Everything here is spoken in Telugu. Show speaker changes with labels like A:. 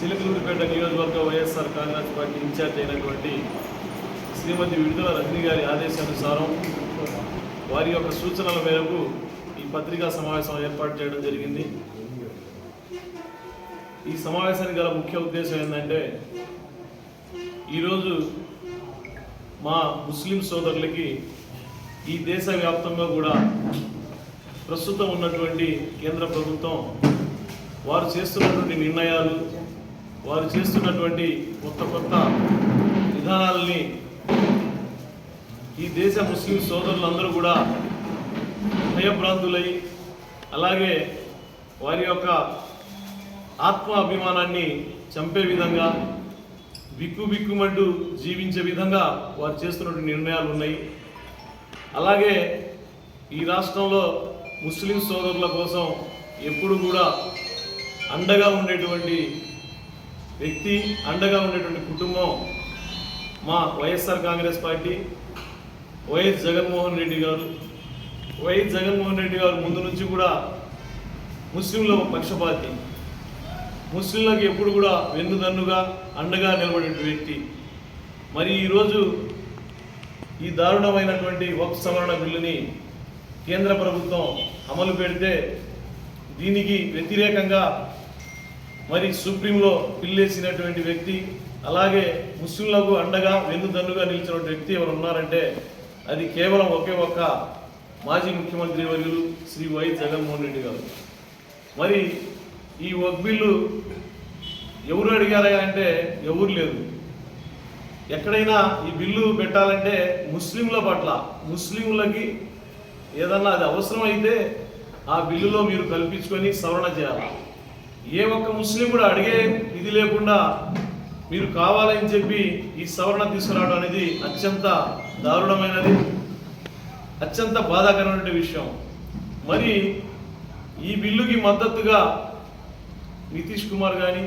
A: చిలకలూరిపేట నియోజకవర్గ వైఎస్ఆర్ కాంగ్రెస్ పార్టీ ఇన్ఛార్జ్ అయినటువంటి శ్రీమతి విడుదల రజనీ గారి ఆదేశానుసారం వారి యొక్క సూచనల మేరకు ఈ పత్రికా సమావేశం ఏర్పాటు చేయడం జరిగింది. ఈ సమావేశానికి గల ముఖ్య ఉద్దేశం ఏంటంటే ఈరోజు మా ముస్లిం సోదరులకి ఈ దేశ వ్యాప్తంగా కూడా ప్రస్తుతం ఉన్నటువంటి కేంద్ర ప్రభుత్వం వారు చేస్తున్నటువంటి నిర్ణయాలు వారు చేస్తున్నటువంటి కొత్త కొత్త విధానాలని ఈ దేశ ముస్లిం సోదరులందరూ కూడా భయభ్రాంతులై అలాగే వారి యొక్క ఆత్మ అభిమానాన్ని చంపే విధంగా బిక్కు బిక్కుమంటూ జీవించే విధంగా వారు చేస్తున్నటువంటి నిర్ణయాలు ఉన్నాయి. అలాగే ఈ రాష్ట్రంలో ముస్లిం సోదరుల కోసం ఎప్పుడు కూడా అండగా ఉండేటువంటి వ్యక్తి అండగా ఉండేటువంటి కుటుంబం మా వైఎస్ఆర్ కాంగ్రెస్ పార్టీ వైఎస్ జగన్మోహన్ రెడ్డి గారు. వైఎస్ జగన్మోహన్ రెడ్డి గారు ముందు నుంచి కూడా ముస్లింల పక్షపాతి. ముస్లింలకు ఎప్పుడు కూడా వెన్నుదన్నుగా అండగా నిలబడే వ్యక్తి. మరి ఈరోజు ఈ దారుణమైనటువంటి వక్ సవరణ బిల్లుని కేంద్ర ప్రభుత్వం అమలు పెడితే దీనికి వ్యతిరేకంగా మరి సుప్రీంలో పిల్లేసినటువంటి వ్యక్తి అలాగే ముస్లింలకు అండగా వెన్నుదన్నుగా నిలిచిన వ్యక్తి ఎవరు ఉన్నారంటే అది కేవలం ఒకే ఒక్క మాజీ ముఖ్యమంత్రి వర్యులు శ్రీ వై జగన్మోహన్ రెడ్డి గారు. మరి ఈ వక్ బిల్లు ఎవరు అడిగారా అంటే ఎవరు లేదు. ఎక్కడైనా ఈ బిల్లు పెట్టాలంటే ముస్లింల పట్ల ముస్లింలకి ఏదన్నా అది అవసరమైతే ఆ బిల్లులో మీరు కల్పించుకొని సవరణ చేయాలి? ఏ ఒక్క ముస్లిం కూడా అడిగే ఇది లేకుండా మీరు కావాలని చెప్పి ఈ సవరణ తీసుకురావడం అనేది అత్యంత దారుణమైనది అత్యంత బాధాకరమైన విషయం. మరి ఈ బిల్లుకి మద్దతుగా నితీష్ కుమార్ కానీ